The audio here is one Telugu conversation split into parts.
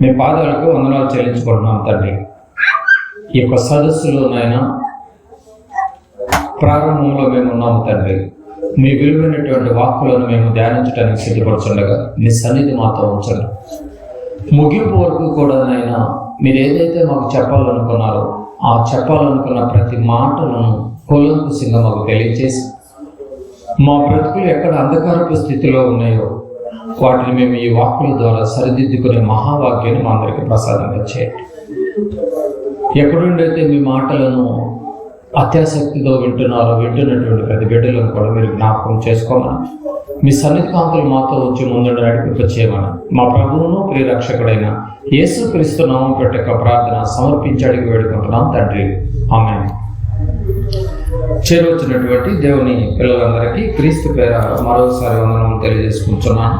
మీ పాదాలకు వందనాలు చెల్లించుకుంటున్నాం తండ్రి. ఈ యొక్క సదస్సులోనైనా ప్రారంభంలో మేము ఉన్నాము తండ్రి. మీ విలువైనటువంటి వాక్కులను మేము ధ్యానించడానికి సిద్ధపడుతుండగా మీ సన్నిధి మాతో ఉంచండి. ముగింపు వరకు కూడా నైనా మీరు ఏదైతే మాకు చెప్పాలనుకున్నారో ఆ చెప్పాలనుకున్న ప్రతి మాటలను కులంకుశంగా మాకు తెలియజేసి మా బ్రతుకులు ఎక్కడ అంధకారపు స్థితిలో ఉన్నాయో వాటిని మేము ఈ వాక్కుల ద్వారా సరిదిద్దుకునే మహావాక్యాన్ని మా అందరికీ ప్రసాదంగా చేయండి ఎక్కడుండైతే మీ మాటలను అత్యాసక్తితో వింటున్నారో వింటున్నటువంటి ప్రతి బిడ్డలను కూడా మీరు జ్ఞాపకం చేసుకోమని. మీ సన్నిధి కాంతులు మాతో వచ్చి ముందు నడిపింపచేయమని మా ప్రభువును ప్రియరక్షకుడైన యేసు క్రీస్తు నామం పెట్టక ప్రార్థన సమర్పించి అడిగి వేడుకుంటున్నాం తండ్రి. ఆమె చేరవచ్చినటువంటి దేవుని పిల్లలందరికీ క్రీస్తు పేర మరోసారి వందనం తెలియజేసుకుంటున్నాను.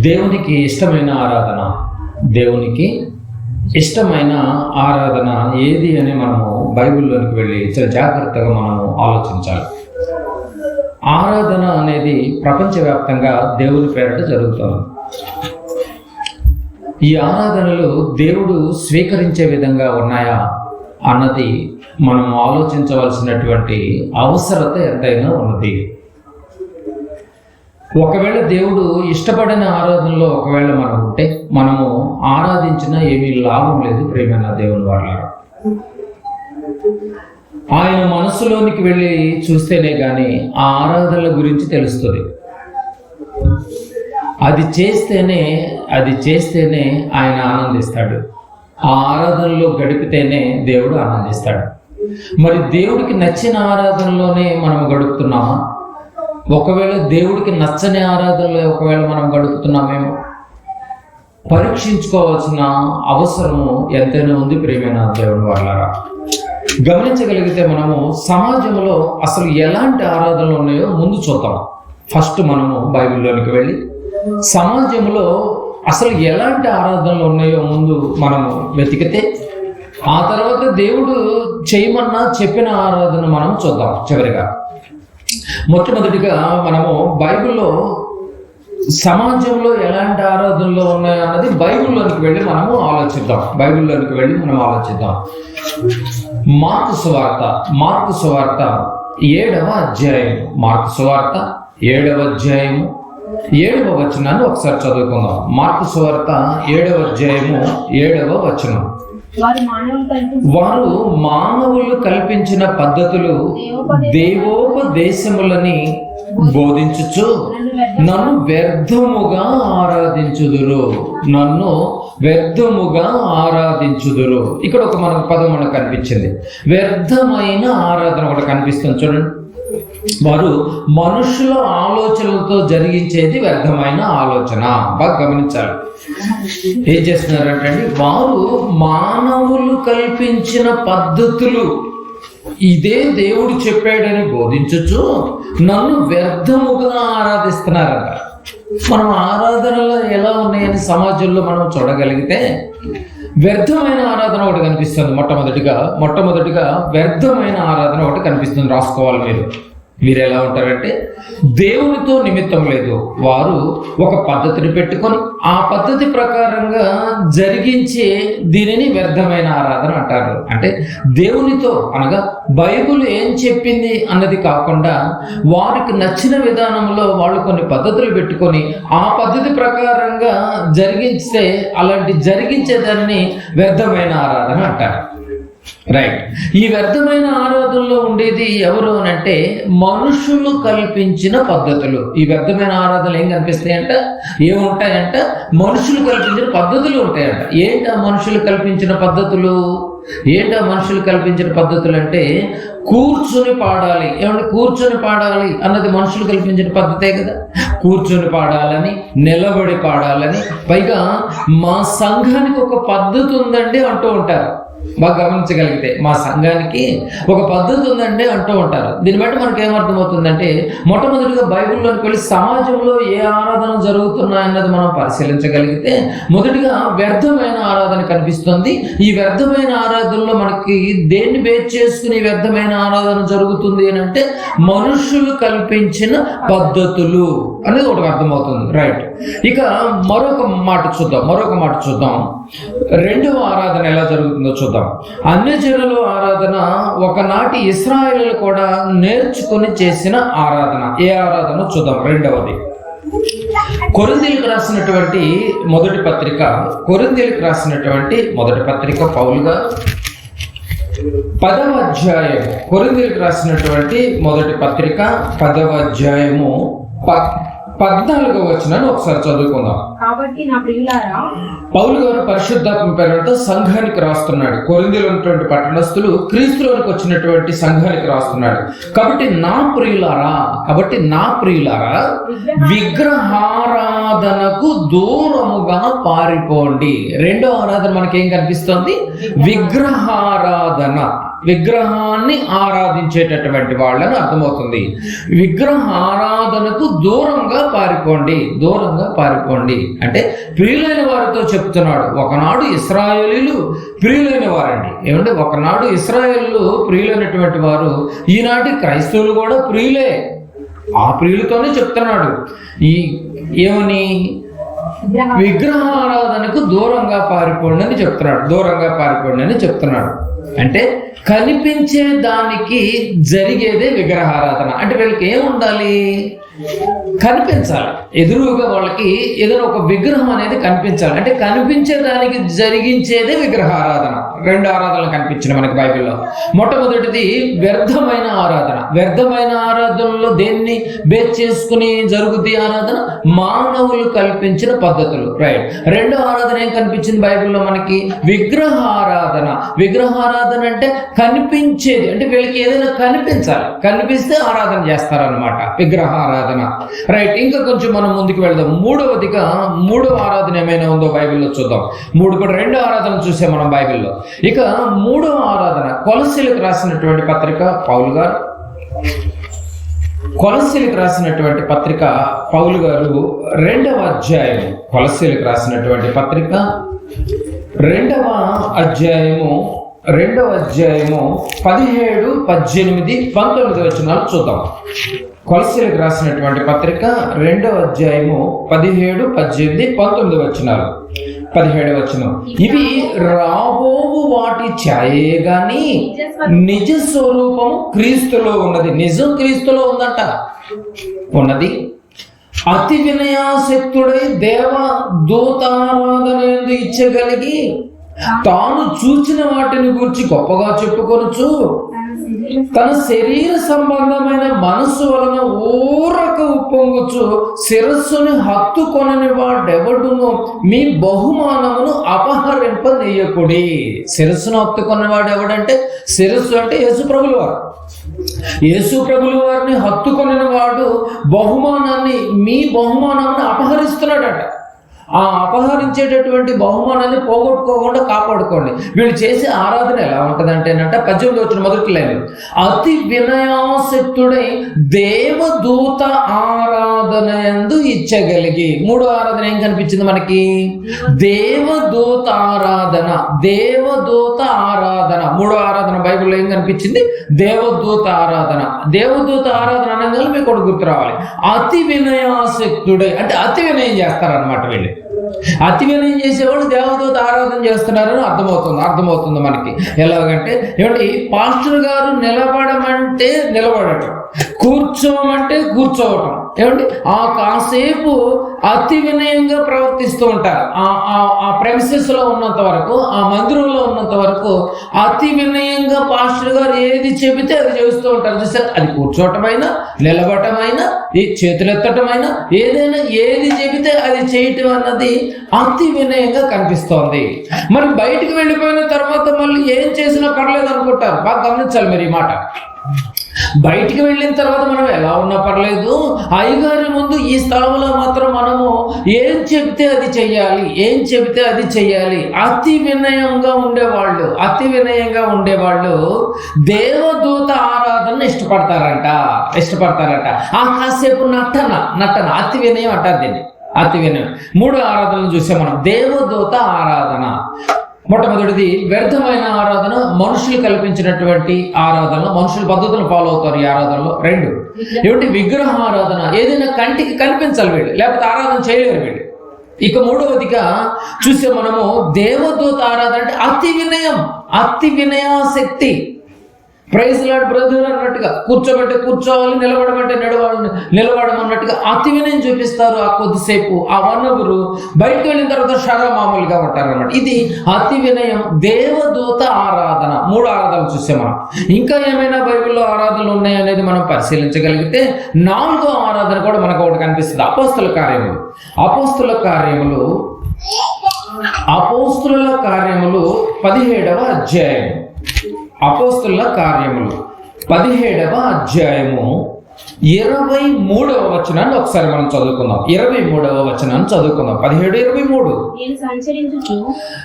దేవునికి ఇష్టమైన ఆరాధన. దేవునికి ఇష్టమైన ఆరాధన ఏది అని మనము బైబిల్లోనికి వెళ్ళి చాలా జాగ్రత్తగా మనము ఆలోచించాలి. ఆరాధన అనేది ప్రపంచవ్యాప్తంగా దేవుని పేరట జరుగుతుంది. ఈ ఆరాధనలు దేవుడు స్వీకరించే విధంగా ఉన్నాయా అన్నది మనం ఆలోచించవలసినటువంటి అవసరత ఎంతైనా ఉన్నది. ఒకవేళ దేవుడు ఇష్టపడిన ఆరాధనలో ఒకవేళ మనం ఉంటే మనము ఆరాధించినా ఏమీ లాభం లేదు ప్రేమైన దేవుని వాళ్ళ ఆయన మనసులోనికి వెళ్ళి చూస్తేనే కానీ ఆ ఆరాధనల గురించి తెలుస్తుంది. అది చేస్తేనే అది చేస్తేనే ఆయన ఆనందిస్తాడు. ఆ ఆరాధనలో గడిపితేనే దేవుడు ఆనందిస్తాడు. మరి దేవుడికి నచ్చిన ఆరాధనలోనే మనం గడుపుతున్నామా? ఒకవేళ దేవుడికి నచ్చని ఆరాధనలు ఒకవేళ మనం గడుపుతున్నామేమో పరీక్షించుకోవాల్సిన అవసరము ఎంతైనా ఉంది ప్రేమైన దేవుని వాళ్ళారా గమనించగలిగితే మనము సమాజంలో అసలు ఎలాంటి ఆరాధనలు ఉన్నాయో ముందు చూద్దాం. ఫస్ట్ మనము బైబిల్లోనికి వెళ్ళి సమాజంలో అసలు ఎలాంటి ఆరాధనలు ఉన్నాయో ముందు మనము వెతికితే ఆ తర్వాత దేవుడు చేయమన్నా చెప్పిన ఆరాధన మనం చూద్దాం చివరిగా. మొట్టమొదటిగా మనము బైబిల్లో సమాజంలో ఎలాంటి ఆరాధనలు ఉన్నాయన్నది బైబిల్లోనికి వెళ్ళి మనము ఆలోచిద్దాం. బైబిల్లోనికి వెళ్ళి మనం ఆలోచిద్దాం. మార్కు సువార్త మార్కు సువార్త ఏడవ అధ్యాయం మార్కు సువార్త ఏడవ అధ్యాయము. ఏడవ వచనాన్ని ఒకసారి చదువుకుందాం. మార్కు సువార్త ఏడవ అధ్యాయము ఏడవ వచనం. వారు మానవులు కల్పించిన పద్ధతులు దేవోపదేశములని బోధించుచు నన్ను వ్యర్థముగా ఆరాధించుదురు. నన్ను వ్యర్థముగా ఆరాధించుదురు. ఇక్కడ ఒక మనకు పదం మనకు కనిపించింది. వ్యర్థమైన ఆరాధన ఒకటి కనిపిస్తుంది. చూడండి. వారు మనుషుల ఆలోచనలతో జరిగించేది వ్యర్థమైన ఆలోచన. బాగా గమనించాలి. ఏం చేస్తున్నారంటే వారు మానవులు కల్పించిన పద్ధతులు. ఇదే దేవుడు చెప్పాడని బోధించచ్చు. నన్ను వ్యర్థముగా ఆరాధిస్తున్నారంట. మనం ఆరాధనలు ఎలా ఉన్నాయని సమాజంలో మనం చూడగలిగితే వ్యర్థమైన ఆరాధన ఒకటి కనిపిస్తుంది మొట్టమొదటిగా. మొట్టమొదటిగా వ్యర్థమైన ఆరాధన ఒకటి కనిపిస్తుంది. రాసుకోవాలి మీరు. మీరు ఎలా ఉంటారంటే దేవునితో నిమిత్తం లేదు. వారు ఒక పద్ధతిని పెట్టుకొని ఆ పద్ధతి ప్రకారంగా జరిగించే దీనిని వ్యర్థమైన ఆరాధన అంటారు. అంటే దేవునితో అనగా బైబుల్ ఏం చెప్పింది అన్నది కాకుండా వారికి నచ్చిన విధానంలో వాళ్ళు కొన్ని పద్ధతులు పెట్టుకొని ఆ పద్ధతి ప్రకారంగా జరిగిస్తే అలాంటి జరిగించేదాన్ని వ్యర్థమైన ఆరాధన అంటారు. రైట్ ఈ వ్యర్థమైన ఆరాధనలో ఉండేది ఎవరు అని అంటే మనుషులు కల్పించిన పద్ధతులు. ఈ వ్యర్థమైన ఆరాధనలు ఏం కనిపిస్తాయంట? ఏముంటాయంట? మనుషులు కల్పించిన పద్ధతులు ఉంటాయంట. ఏంటి మనుషులు కల్పించిన పద్ధతులు? ఏంటి మనుషులు కల్పించిన పద్ధతులు అంటే కూర్చుని పాడాలి. ఏమంటే కూర్చొని పాడాలి అన్నది మనుషులు కల్పించిన పద్ధతే కదా. కూర్చొని పాడాలని నిలబడి పాడాలని. పైగా మా సంఘానికి ఒక పద్ధతి ఉందండి అంటూ ఉంటారు. బాగా గమనించగలిగితే మా సంఘానికి ఒక పద్ధతి ఉందండి అంటూ ఉంటారు. దీన్ని బట్టి మనకు ఏమర్థమవుతుందంటే మొట్టమొదటిగా బైబిల్లోకి వెళ్ళి సమాజంలో ఏ ఆరాధన జరుగుతున్నాయన్నది మనం పరిశీలించగలిగితే మొదటిగా వ్యర్థమైన ఆరాధన కనిపిస్తుంది. ఈ వ్యర్థమైన ఆరాధనలో మనకి దేన్ని బేస్ చేసుకుని వ్యర్థమైన ఆరాధన జరుగుతుంది అని అంటే మనుషులు కల్పించిన పద్ధతులు అనేది ఒకటి అర్థమవుతుంది. రైట్ ఇక మరొక మాట చూద్దాం మరొక మాట చూద్దాం. రెండవ ఆరాధన ఎలా జరుగుతుందో చూద్దాం. అన్ని జనుల ఆరాధన ఒకనాటి ఇస్రాయేలు కూడా నేర్చుకుని చేసిన ఆరాధన. ఏ ఆరాధన చూద్దాం రెండవది. కొరిందీలకు రాసినటువంటి మొదటి పత్రిక కొరిందీలకు రాసినటువంటి మొదటి పత్రిక పౌలుగా. పదవ అధ్యాయం కొరిందీలకు రాసినటువంటి మొదటి పత్రిక పదవ అధ్యాయము ప పద్నాలుగో వచ్చినాను ఒకసారి చదువుకుందాం. కాబట్టి నా ప్రియులారా పౌలు గారు పరిశుద్ధాత్మ పేరుతో సంఘానికి రాస్తున్నాడు. కొరిందీలో ఉన్నటువంటి పట్టణస్థులు క్రీస్తులోనికి వచ్చినటువంటి సంఘానికి రాస్తున్నాడు. కాబట్టి నా ప్రియులారా కాబట్టి నా ప్రియులారా విగ్రహారాధనకు దూరముగా పారిపోండి. రెండో ఆరాధన మనకేం కనిపిస్తోంది? విగ్రహారాధన. విగ్రహాన్ని ఆరాధించేటటువంటి వాళ్ళని అర్థమవుతుంది. విగ్రహ ఆరాధనకు దూరంగా పారిపోండి దూరంగా పారిపోండి. అంటే ప్రియులైన వారితో చెప్తున్నాడు ఒకనాడు ఇస్రాయేలీలు ప్రియులైన వారండి. ఏమంటే ఒకనాడు ఇస్రాయేలు ప్రియులైనటువంటి వారు ఈనాటి క్రైస్తవులు కూడా ప్రియులే. ఆ ప్రియులతోనే చెప్తున్నాడు. ఈ ఏమని? విగ్రహ విగ్రహారాధనకు దూరంగా పారిపోండి అని చెప్తున్నాడు దూరంగా పారిపోండి అని చెప్తున్నాడు. అంటే కనిపించే దానికి జరిగేదే విగ్రహారాధన. అంటే వీళ్ళకి ఏం ఉండాలి? కనిపించాలి. ఎదురుగా వాళ్ళకి ఏదైనా ఒక విగ్రహం అనేది కనిపించాలి. అంటే కనిపించే దానికి జరిగించేదే విగ్రహారాధన. రెండు ఆరాధనలు కనిపించిన మనకి బైబిల్లో. మొట్టమొదటిది వ్యర్థమైన ఆరాధన. వ్యర్థమైన ఆరాధనలో దేన్ని బేస్ చేసుకుని జరుగుద్ది ఆరాధన? మానవులు కల్పించిన పద్ధతులు. రైట్ రెండో ఆరాధన ఏం కనిపించింది బైబిల్లో మనకి? విగ్రహ ఆరాధన విగ్రహారాధన అంటే కనిపించేది. అంటే వీళ్ళకి ఏదైనా కనిపించాలి. కనిపిస్తే ఆరాధన చేస్తారనమాట విగ్రహ ఆరాధన రైట్ ఇంకా కొంచెం మనం ముందుకు వెళ్దాం. మూడవదిగా మూడవ ఆరాధన ఏమైనా ఉందో బైబిల్లో చూద్దాం. మూడు కూడా రెండో ఆరాధన చూసాం మనం బైబిల్లో. ఇక మూడవ ఆరాధన కొలసీలకు రాసినటువంటి పత్రిక పౌలు గారు. కొలసీలకు రాసినటువంటి పత్రిక పౌలు గారు. రెండవ అధ్యాయం కొలసీలకు రాసినటువంటి పత్రిక. రెండవ అధ్యాయము రెండవ అధ్యాయము పదిహేడు పద్దెనిమిది పంతొమ్మిది వచనాలు చూద్దాం. కొలసీలకు రాసినటువంటి పత్రిక రెండవ అధ్యాయము పదిహేడు పద్దెనిమిది పంతొమ్మిది వచనాలు. పదిహేడు వచనం. ఇవి రాబోవు వాటి ఛాయే గాని నిజ స్వరూపము క్రీస్తులో ఉన్నది. నిజం క్రీస్తులో ఉందట. ఉన్నది. అతి వినయాసక్తుడై దేవ దూతారాధన ఇచ్చగలిగి తాను చూచిన వాటిని గురించి గొప్పగా చెప్పుకొనొచ్చు తన శరీర సంబంధమైన మనస్సు వలన ఊరక ఉప్పొంగుచు శిరస్సుని హత్తుకొనని వాడెవడును మీ బహుమానమును అపహరింపనీయకుడి. శిరస్సును హత్తుకొనని వాడెవడంటే శిరస్సు అంటే యేసు ప్రభులు వారు యేసు ప్రభుల వారిని హత్తుకొనిన వాడు బహుమానాన్ని మీ బహుమానాన్ని అపహరిస్తున్నాడట. ఆ అపహరించేటటువంటి బహుమానాన్ని పోగొట్టుకోకుండా కాపాడుకోండి. వీళ్ళు చేసే ఆరాధన ఎలా ఏంటంటే పద్దెనిమిది వచ్చిన మొదటి లైన్ అతి వినయాసక్తుడై దేవదూత ఆరాధన ఎందు ఇచ్చగలిగి. మూడో ఆరాధన ఏం కనిపించింది మనకి? దేవదూత ఆరాధన దేవదూత ఆరాధన. మూడో ఆరాధన బైబిల్లో ఏం కనిపించింది? దేవదూత ఆరాధన. దేవదూత ఆరాధన అనగానే మీకు ఒకటి గుర్తు రావాలి. అతి వినయాసక్తుడై అంటే అతి వినయం చేస్తారనమాట వీళ్ళు. అతి వినయం చేసేవాళ్ళు దేవదూత ఆరాధన చేస్తున్నారని అర్థమవుతుంది అర్థమవుతుంది మనకి. ఎలాగంటే ఏమంటే పాస్టర్ గారు నిలబడమంటే నిలబడటం కూర్చోమంటే కూర్చోవటం. ఏమండి? ఆ కాసేపు అతి వినయంగా ప్రవర్తిస్తూ ఉంటారు. ఆ ఆ- ఉన్నంత వరకు ఆ మందిరంలో ఉన్నంత వరకు అతి వినయంగా పాస్టర్ గారు ఏది చెబితే అది చేస్తూ ఉంటారు. చూసారు అది కూర్చోవటమైనా నిలబడటమైనా ఈ చేతులెత్తటమైనా ఏదైనా ఏది చెబితే అది చేయటం అన్నది అతి వినయంగా కనిపిస్తోంది. మరి బయటికి వెళ్ళిపోయిన తర్వాత మళ్ళీ ఏం చేసినా పర్లేదు అనుకుంటారు. బాగా గమనించాలి మరి ఈ మాట. బయటికి వెళ్ళిన తర్వాత మనం ఎలా ఉన్నా పర్లేదు. అయ్యగారి ముందు ఈ స్థలంలో మాత్రం మనము ఏం చెబితే అది చెయ్యాలి ఏం చెబితే అది చెయ్యాలి. అతి వినయంగా ఉండేవాళ్ళు అతి వినయంగా ఉండేవాళ్ళు దేవదూత ఆరాధన ఇష్టపడతారంట ఇష్టపడతారంట. ఆ కాసేపు నటన నటన అతి వినయం అంటారు దీన్ని. అతి వినయం. మూడు ఆరాధనలు చూసాం మనం. దేవదూత ఆరాధన. మొట్టమొదటిది వ్యర్థమైన ఆరాధన మనుషులు కల్పించినటువంటి ఆరాధన మనుషుల పద్ధతులు ఫాలో అవుతారు ఈ ఆరాధనలో. రెండు ఏమిటి? విగ్రహ ఆరాధన. ఏదైనా కంటికి కనిపించాలి వీళ్ళు లేకపోతే ఆరాధన చేయలేరు వీళ్ళు. ఇక మూడవదిగా చూసే మనము దేవదూత ఆరాధన అంటే అతి వినయం అతి వినయాశక్తి. ప్రైజ్ లాడ్ బ్రదర్ అన్నట్టుగా కూర్చోబెట్టే కూర్చోవాలి నిలబడమంటే నిలబడి నిలబడమన్నట్టుగా అతి వినయం చూపిస్తారు. ఆ కొద్దిసేపు ఆ వన్ అవర్ బయటకు వెళ్ళిన తర్వాత షరా మామూలుగా ఉంటారన్నమాట. ఇది అతి వినయం దేవదూత ఆరాధన. మూడు ఆరాధనలు చూసాం మనం. ఇంకా ఏమైనా బైబిల్లో ఆరాధనలు ఉన్నాయనేది మనం పరిశీలించగలిగితే నాలుగో ఆరాధన కూడా మనకు ఒకటి కనిపిస్తుంది. అపోస్తుల కార్యములు. అపోస్తుల కార్యములు అపోస్తుల కార్యములు పదిహేడవ అధ్యాయం అపోస్తుల కార్యములు. పదిహేడవ అధ్యాయము. ఇరవై మూడవ వచనాన్ని ఒకసారి మనం చదువుకుందాం. ఇరవై మూడవ వచనాన్ని చదువుకుందాం. పదిహేడు ఇరవై మూడు.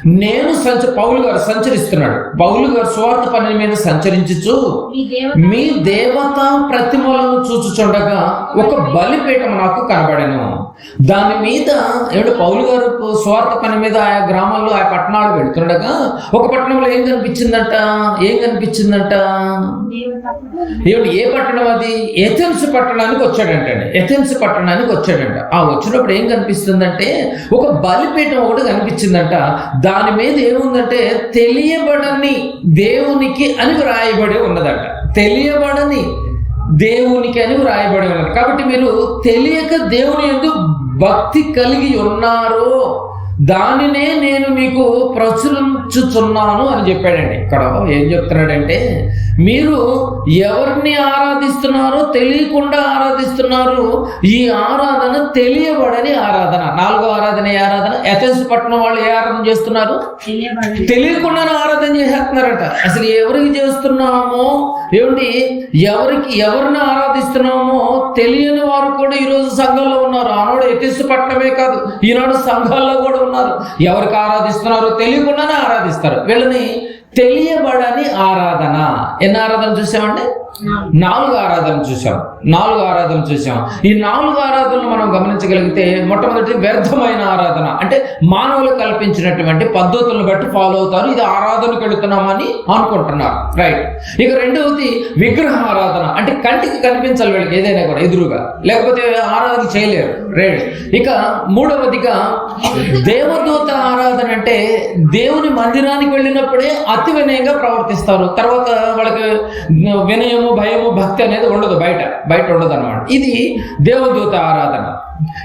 నేను సంచ పౌలు గారు సంచరిస్తున్నాడు. పౌలు గారు స్వార్థ పని మీద సంచరించుచు. మీ దేవ మీ దేవతా ప్రతిమలను చూచుచుండగా ఒక బలిపీఠం నాకు కనబడెను. దాని మీద ఏమిటి పౌలు గారు స్వార్థ పని మీద ఆయా గ్రామాల్లో ఆ పట్టణాలు వెళ్తుండగా ఒక పట్టణంలో ఏం కనిపించిందంట? ఏం కనిపించిందంట? ఏమిటి ఏ పట్టణం అది? ఎథెన్స్ పట్టణానికి వచ్చాడంటండి. ఎథెన్స్ పట్టణానికి వచ్చాడంట. ఆ వచ్చినప్పుడు ఏం కనిపిస్తుందంటే ఒక బలిపీఠం ఒకటి కనిపించిందంట. దాని మీద ఏముందంటే తెలియబడని దేవునికి అని వ్రాయబడి ఉన్నదంట. తెలియబడని దేవునికి అని వ్రాయబడి ఉన్నది. కాబట్టి మీరు తెలియక దేవుని ఎందుకు భక్తి కలిగి ఉన్నారో దానినే నేను మీకు ప్రచురించుచున్నాను అని చెప్పాడండి. ఇక్కడ ఏం చెప్తున్నాడంటే మీరు ఎవరిని ఆరాధిస్తున్నారో తెలియకుండా ఆరాధిస్తున్నారు ఈ ఆరాధన తెలియబడని ఆరాధన. నాలుగో ఆరాధన ఏ ఆరాధన. ఎథెన్స్ పట్టణం వాళ్ళు ఏ ఆరాధన చేస్తున్నారు? తెలియకుండానే ఆరాధన చేసేస్తున్నారట. అసలు ఎవరికి చేస్తున్నామో ఏమిటి ఎవరికి ఎవరిని ఆరాధిస్తున్నామో తెలియని వారు కూడా ఈరోజు సంఘంలో ఉన్నారు. ఆనాడు ఎతిస్సు పట్టణమే కాదు ఈనాడు సంఘాల్లో కూడా ఉన్నారు. ఎవరికి ఆరాధిస్తున్నారో తెలియకుండానే ఆరాధిస్తారు. వీళ్ళని తెలియబడని ఆరాధన. ఎన్ని ఆరాధన చూసామంటే నాలుగు. ఆరాధన చూసాం. నాలుగు ఆరాధన చూసాం ఈ నాలుగు ఆరాధనలు మనం గమనించగలిగితే మొట్టమొదటి వ్యర్థమైన ఆరాధన. అంటే మానవులు కల్పించినటువంటి పద్ధతులను బట్టి ఫాలో అవుతారు. ఇది ఆరాధనకు వెళుతున్నామని అనుకుంటున్నారు. రైట్ ఇక రెండవది విగ్రహ ఆరాధన. అంటే కంటికి కనిపించాలి వీళ్ళకి ఏదైనా కూడా ఎదురుగా. లేకపోతే ఆరాధన చేయలేరు. రైట్ ఇక మూడవదిగా దేవదూత ఆరాధన అంటే దేవుని మందిరానికి వెళ్ళినప్పుడే అతి వినయంగా ప్రవర్తిస్తారు. తర్వాత వాళ్ళకి వినయము భయము భక్తి అనేది ఉండదు బయట. బయట ఉండదు అనమాట ఇది దేవదూత ఆరాధన.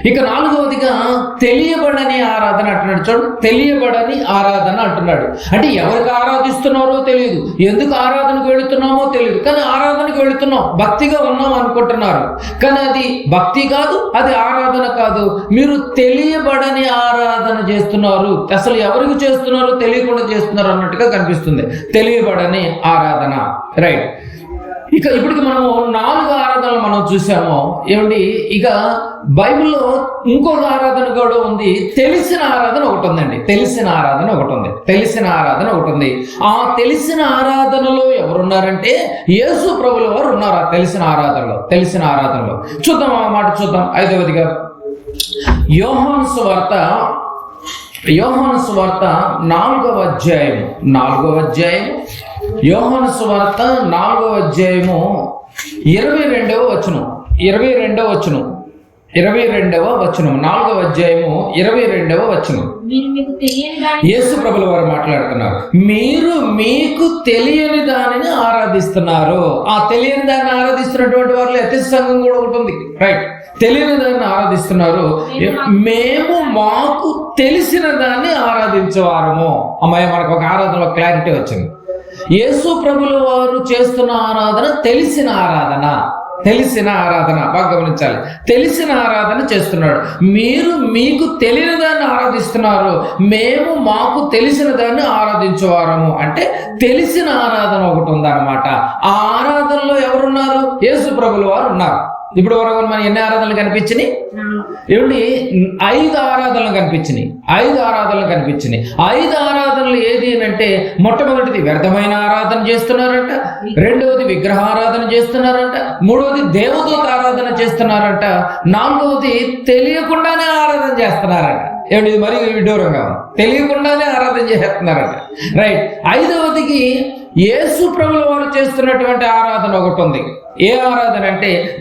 ఇక నాలుగవదిగా తెలియబడని ఆరాధన అంటున్నాడు. చూడు తెలియబడని ఆరాధన అంటున్నాడు. అంటే ఎవరికి ఆరాధిస్తున్నారో తెలియదు. ఎందుకు ఆరాధనకు వెళుతున్నామో తెలియదు. కానీ ఆరాధనకు వెళుతున్నాం. భక్తిగా ఉన్నాం అనుకుంటున్నారు. కానీ అది భక్తి కాదు అది ఆరాధన కాదు. మీరు తెలియబడని ఆరాధన చేస్తున్నారు. అసలు ఎవరికి చేస్తున్నారో తెలియకుండా చేస్తున్నారు అన్నట్టుగా కనిపిస్తుంది. తెలియబడని ఆరాధన. రైట్. ఇక ఇప్పటికి మనము నాలుగు ఆరాధనలు మనం చూసాము. ఏమండి? ఇక బైబిల్లో ఇంకొక ఆరాధన కూడా ఉంది. తెలిసిన ఆరాధన ఒకటి ఉందండి. తెలిసిన ఆరాధన ఒకటి ఉంది. తెలిసిన ఆరాధన ఒకటి ఉంది. ఆ తెలిసిన ఆరాధనలో ఎవరున్నారంటే యేసు ప్రభుల వారు ఉన్నారు ఆ తెలిసిన ఆరాధనలో? తెలిసిన ఆరాధనలో. చూద్దాం ఆ మాట చూద్దాం. ఐదవదిగా. యోహాను సువార్త. యోహాను సువార్త నాలుగవ అధ్యాయం నాలుగవ అధ్యాయం యోహాను సువార్త నాలుగవ అధ్యాయము ఇరవై రెండవ వచనం. ఇరవై రెండవ వచనం. ఇరవై రెండవ వచనం. నాలుగవ అధ్యాయము ఇరవై రెండవ వచనం. యేసు ప్రభుల వారు మాట్లాడుతున్నారు. మీరు మీకు తెలియని దానిని ఆరాధిస్తున్నారు. ఆ తెలియని దాన్ని ఆరాధిస్తున్నటువంటి వారిలో ఎత్తి సంఘం కూడా ఉంది రైట్ తెలియని దాన్ని ఆరాధిస్తున్నారు. మేము మాకు తెలిసిన దాన్ని ఆరాధించేవారము. అమ్మాయి మనకు ఒక ఆరాధనలో క్లారిటీ వచ్చింది. యేసు ప్రభుల వారు చేస్తున్న ఆరాధన తెలిసిన ఆరాధన. తెలిసిన ఆరాధన. బాగా గమనించాలి. తెలిసిన ఆరాధన చేస్తున్నాడు. మీరు మీకు తెలియని దాన్ని ఆరాధిస్తున్నారు. మేము మాకు తెలిసిన దాన్ని ఆరాధించేవారము. అంటే తెలిసిన ఆరాధన ఒకటి ఉందన్నమాట. ఆ ఆరాధనలో ఎవరున్నారు? యేసు ప్రభుల వారు ఉన్నారు. ఇప్పుడు వరకు మన ఎన్ని ఆరాధనలు కనిపించినాయి? ఏమిటి ఐదు ఆరాధనలు కనిపించినాయి. ఐదు ఆరాధనలు కనిపించినాయి. ఐదు ఆరాధనలు ఏది అంటే మొట్టమొదటిది వ్యర్థమైన ఆరాధన చేస్తున్నారంట రెండవది విగ్రహ ఆరాధన చేస్తున్నారంట మూడవది దేవదూత ఆరాధన చేస్తున్నారంట నాలుగవది తెలియకుండానే ఆరాధన చేస్తున్నారంట. ఏమిటి ఇది మరీ విడ్డూరంగా తెలియకుండానే ఆరాధన చేస్తున్నారంట. రైట్. ఐదవదికి యేసు ప్రభుల వారు చేస్తున్నటువంటి ఆరాధన ఒకటి ఉంది. ఏ ఆరాధన అంటే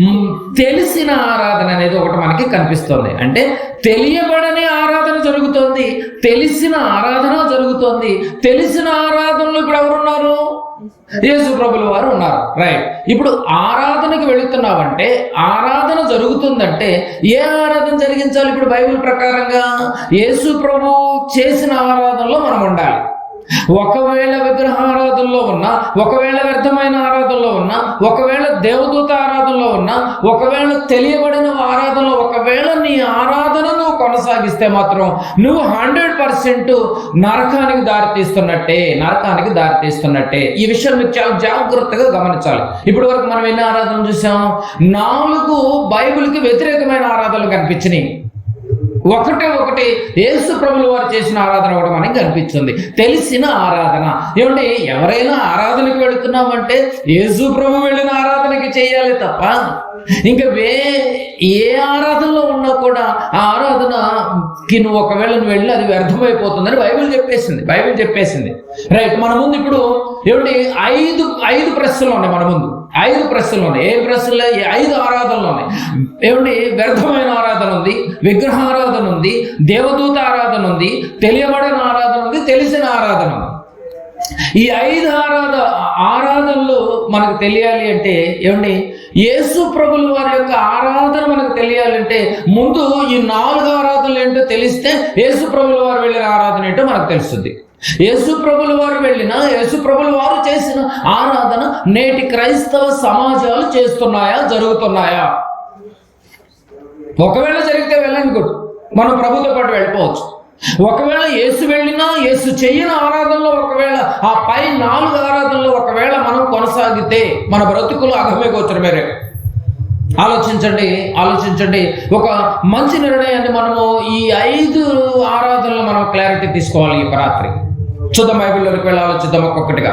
తెలిసిన ఆరాధన అనేది ఒకటి మనకి కనిపిస్తుంది. అంటే తెలియబడని ఆరాధన జరుగుతోంది తెలిసిన ఆరాధన జరుగుతోంది తెలిసిన ఆరాధనలు ఇప్పుడు ఎవరున్నారు? యేసు ప్రభుల వారు ఉన్నారు. రైట్ ఇప్పుడు ఆరాధనకి వెళుతున్నావంటే ఆరాధన జరుగుతుందంటే ఏ ఆరాధన జరిగించాలి ఇప్పుడు బైబిల్ ప్రకారంగా? యేసు ప్రభు చేసిన ఆరాధనలో మనం ఉండాలి. ఒకవేళ విగ్రహారాధనలో ఉన్నా ఒకవేళ వ్యర్థమైన ఆరాధనలో ఉన్నా ఒకవేళ దేవదూత ఆరాధనలో ఉన్నా ఒకవేళ తెలియబడిన ఆరాధనలో ఒకవేళ నీ ఆరాధనను కొనసాగిస్తే మాత్రం నువ్వు హండ్రెడ్ పర్సెంట్ నరకానికి దారితీస్తున్నట్టే నరకానికి దారితీస్తున్నట్టే. ఈ విషయం మీరు చాలా జాగ్రత్తగా గమనించాలి. ఇప్పటి వరకు మనం ఎన్ని ఆరాధనలు చూసాం? నాలుగు బైబిల్కి వ్యతిరేకమైన ఆరాధనలు కనిపించినాయి. ఒకటే ఒకటి యేసు ప్రభుల వారు చేసిన ఆరాధన ఒకటి మనకి కనిపించింది తెలిసిన ఆరాధన. ఏమంటే ఎవరైనా ఆరాధనకి వెళుతున్నామంటే యేసు ప్రభు వెళ్ళిన ఆరాధనకి చేయాలి తప్ప ఇంకా వే ఏ ఆరాధనలో ఉన్నా కూడా ఆ ఆరాధనకి నువ్వు ఒకవేళ నువ్వు వెళ్ళి అది వ్యర్థమైపోతుందని బైబిల్ చెప్పేసింది. బైబిల్ చెప్పేసింది. రైట్ మన ముందు ఇప్పుడు ఏమిటి ఐదు ఐదు ప్రశ్నలు ఉన్నాయి మన ముందు. ఐదు ప్రశ్నలు ఉన్నాయి. ఏ ప్రశ్నలు? ఈ ఐదు ఆరాధనలు ఉన్నాయి. ఏమిటి వ్యర్థమైన ఆరాధన ఉంది విగ్రహారాధన ఉంది దేవదూత ఆరాధన ఉంది తెలియబడిన ఆరాధన ఉంది తెలిసిన ఆరాధన ఉంది. ఈ ఐదు ఆరాధ ఆరాధనలు మనకు తెలియాలి అంటే ఏమండి? యేసు ప్రభుల వారి యొక్క ఆరాధన మనకు తెలియాలంటే ముందు ఈ నాలుగు ఆరాధనలు ఏంటో తెలిస్తే యేసు ప్రభుల వారు వెళ్ళిన ఆరాధన ఏంటో మనకు తెలుస్తుంది. యేసు ప్రభుల వారు వెళ్ళిన యేసు ప్రభుల వారు చేసిన ఆరాధన నేటి క్రైస్తవ సమాజాలు చేస్తున్నాయా జరుగుతున్నాయా? ఒకవేళ జరిగితే వెళ్ళండి గుడ్. మనం ప్రభుతో పాటు వెళ్ళిపోవచ్చు. ఒకవేళ యేసు వెళ్ళినా యేసు చెయ్యని ఆరాధనలో ఒకవేళ ఆ పై నాలుగు ఆరాధనలో ఒకవేళ మనం కొనసాగితే మన బ్రతుకులు అగమే గోచరమేరే ఆలోచించండి ఆలోచించండి. ఒక మంచి నిర్ణయాన్ని మనము ఈ ఐదు ఆరాధనలు మనం క్లారిటీ తీసుకోవాలి ఈ రాత్రి చూద్దాం బైబిల్లోకి వెళ్ళాలో చూద్దాం ఒక్కొక్కటిగా.